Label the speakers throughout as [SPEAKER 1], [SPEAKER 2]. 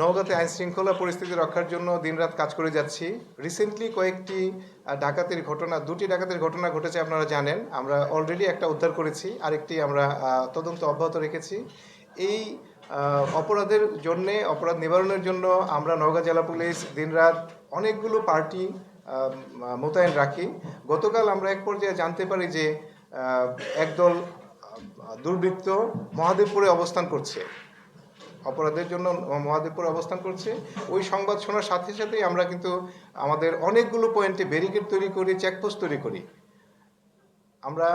[SPEAKER 1] নওগাঁতে আইন শৃঙ্খলা পরিস্থিতি রক্ষার জন্য দিনরাত কাজ করে যাচ্ছি। রিসেন্টলি কয়েকটি ডাকাতির ঘটনা, দুটি ডাকাতির ঘটনা ঘটেছে আপনারা জানেন। আমরা অলরেডি একটা উদ্ধার করেছি, আরেকটি আমরা তদন্ত অব্যাহত রেখেছি। এই অপরাধের জন্যে, অপরাধ নিবারণের জন্য আমরা নওগাঁ জেলা পুলিশ দিনরাত অনেকগুলো পার্টি মোতায়েন রাখি। গতকাল আমরা এক পর্যায়ে জানতে পারি যে একদল দুর্বৃত্ত মহাদেবপুরে অবস্থান করছে। অপরাধের জন্য মহাদেবপুর অবস্থান করছে। ওই সংবাদ শোনার সাথে সাথেই আমরা কিন্তু আমাদের অনেকগুলো পয়েন্টে ব্যারিকেড তৈরি করি চেকপোস্ট তৈরি করি। আমরা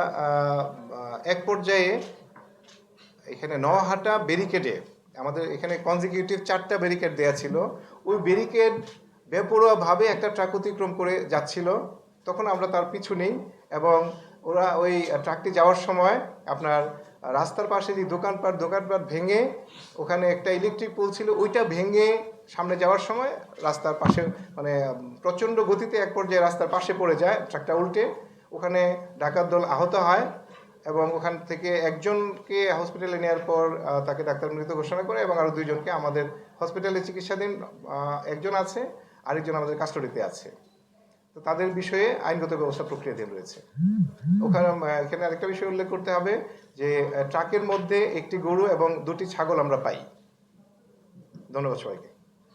[SPEAKER 1] এক পর্যায়ে এখানে নহাটা ব্যারিকেডে আমাদের এখানে কনজিকিউটিভ চারটা ব্যারিকেড দেওয়া ছিল। ওই ব্যারিকেড বেপরোয়াভাবে একটা ট্রাক অতিক্রম করে যাচ্ছিল। তখন আমরা তার পিছু নেই এবং ওরা ওই ট্রাকটি যাওয়ার সময় আপনার রাস্তার পাশে যে দোকানপাট দোকানপাট ভেঙে ওখানে একটা ইলেকট্রিক পোল ছিল, ওইটা ভেঙে সামনে যাওয়ার সময় রাস্তার পাশে মানে প্রচণ্ড গতিতে এক পর্যায়ে রাস্তার পাশে পড়ে যায়, ট্রাকটা উল্টে। ওখানে ডাকাত দল আহত হয় এবং ওখান থেকে একজনকে হসপিটালে নেওয়ার পর তাকে ডাক্তার মৃত ঘোষণা করে এবং আরও দুইজনকে আমাদের হসপিটালে চিকিৎসাধীন একজন আছে, আরেকজন আমাদের কাস্টডিতে আছে। তো তাদের বিষয়ে আইনগত ব্যবস্থা প্রক্রিয়াধীন রয়েছে। ওখানে এখানে আরেকটা বিষয় উল্লেখ করতে হবে যে ট্রাকের মধ্যে একটি গরু এবং দুটি ছাগল আমরা পাই। ধন্যবাদ সবাইকে।